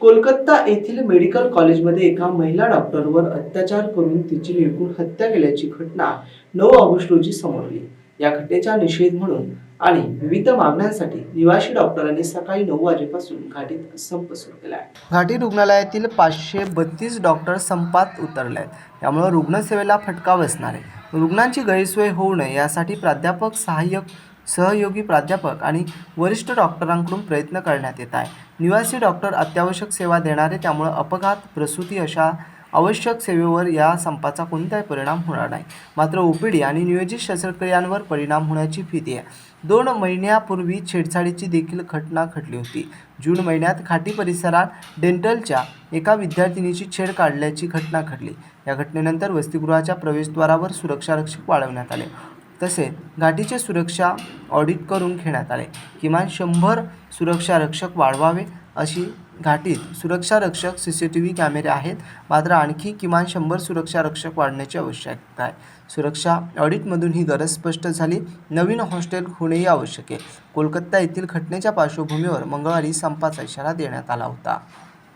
कोलकाता येथील मेडिकल कॉलेजमध्ये एका महिला डॉक्टरवर अत्याचार करून तिची निर्गुण हत्या केल्याची घटना नऊ ऑगस्ट रोजी समोरली या घटनेचा निषेध म्हणून आणि विविध मागण्यांसाठी निवासी डॉक्टरांनी सकाळी नऊ वाजेपासून घाटीत संप सुरू केला. आहे घाटी रुग्णालयातील पाचशे बत्तीस डॉक्टर संपात उतरले आहेत. त्यामुळे रुग्णसेवेला फटका बसणार आहे. रुग्णांची गैरसोय होऊ नये यासाठी प्राध्यापक सहाय्यक सहयोगी प्राध्यापक आणि वरिष्ठ डॉक्टरांकडून प्रयत्न करण्यात येत आहे. निवासी डॉक्टर अत्यावश्यक सेवा देणारे त्यामुळे अपघात प्रसूती अशा आवश्यक सेवेवर या संपाचा कोणताही परिणाम होणार नाही. मात्र ओपीडी आणि नियोजित शस्त्रक्रियांवर परिणाम होण्याची भीती आहे. दोन महिन्यापूर्वी छेडछाडीची देखील घटना घडली होती. जून महिन्यात खाटी परिसरात डेंटलच्या एका विद्यार्थिनीची छेड काढल्याची घटना घडली. या घटनेनंतर वसतिगृहाच्या प्रवेशद्वारावर सुरक्षारक्षक वाढवण्यात आले. तसेच घाटीचे सुरक्षा ऑडिट करून घेण्यात आले. किमान शंभर सुरक्षारक्षक वाढवावे अशी घाटीत सुरक्षारक्षक सी सी टी व्ही कॅमेरे आहेत. मात्र आणखी किमान शंभर सुरक्षारक्षक वाढण्याची आवश्यकता आहे. सुरक्षा ऑडिटमधून ही गरज स्पष्ट झाली. नवीन हॉस्टेल होणेही आवश्यक आहे. कोलकाता येथील घटनेच्या पार्श्वभूमीवर मंगळवारी संपाचा इशारा देण्यात आला होता.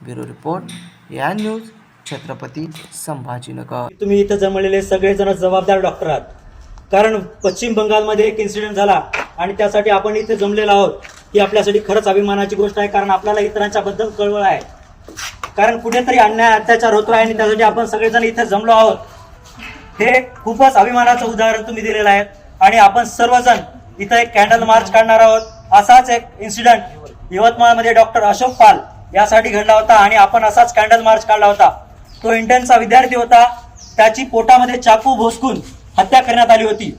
ब्युरो रिपोर्ट या न्यूज छत्रपती संभाजीनगर. तुम्ही इथं जमलेले सगळेजण जबाबदार डॉक्टर आहात. कारण पश्चिम बंगालमध्ये एक इन्सिडेंट झाला आणि त्यासाठी आपण इथे जमलेलो आहोत ही आपल्यासाठी खरंच अभिमानाची गोष्ट आहे कारण आपल्याला इतरांच्या बद्दल कळवळ आहे. कारण कुठेतरी अन्याय अत्याचार होतो आहे आणि त्यासाठी आपण सगळेजण इथे जमलो आहोत. हे खूपच अभिमानाचं उदाहरण तुम्ही दिलेलं आहे आणि आपण सर्वजण इथं एक कॅन्डल मार्च काढणार आहोत. असाच एक इन्सिडेंट यवतमाळमध्ये डॉक्टर अशोक पाल यासाठी घडला होता आणि आपण असाच कॅन्डल मार्च काढला होता. तो इंटर्नचा विद्यार्थी होता. त्याची पोटामध्ये चाकू भोसकून हत्या करण्यात आली होती.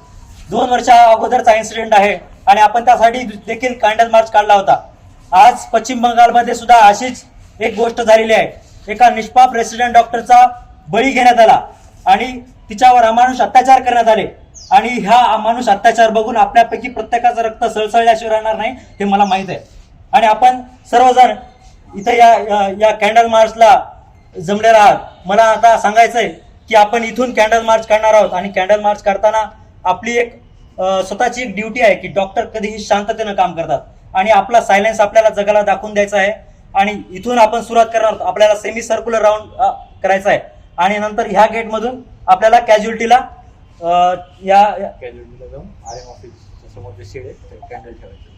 दोन वर्षा अगोदरचा इन्सिडेंट आहे आणि आपण त्यासाठी देखील कॅन्डल मार्च काढला होता. आज पश्चिम बंगालमध्ये सुद्धा अशीच एक गोष्ट झालेली आहे. एका निष्पाप रेसिडेंट डॉक्टरचा बळी घेण्यात आला आणि तिच्यावर अमानुष अत्याचार करण्यात आले. आणि ह्या अमानुष अत्याचार बघून आपल्यापैकी प्रत्येकाचं रक्त सळसळल्याशिवाय राहणार नाही हे मला माहीत आहे. आणि आपण सर्वजण इथे या या- या कॅन्डल मार्चला जमलेला आहात. मला आता सांगायचंय की आपण इथून कॅन्डल मार्च करणार आहोत. आणि कॅन्डल मार्च करताना आपली एक स्वतःची एक ड्युटी आहे की डॉक्टर कधीही शांततेनं काम करतात. आणि आपला सायलेन्स आपल्याला जगाला दाखवून द्यायचा आहे. आणि इथून आपण सुरुवात करणार आहोत. आपल्याला सेमी सर्क्युलर राऊंड करायचा आहे. आणि नंतर ह्या गेटमधून आपल्याला कॅज्युअल्टीला या या- कॅज्युअलिटीला जाऊन आर एम ऑफिस समोर जे शेड आहे कॅन्डल ठेवायचं.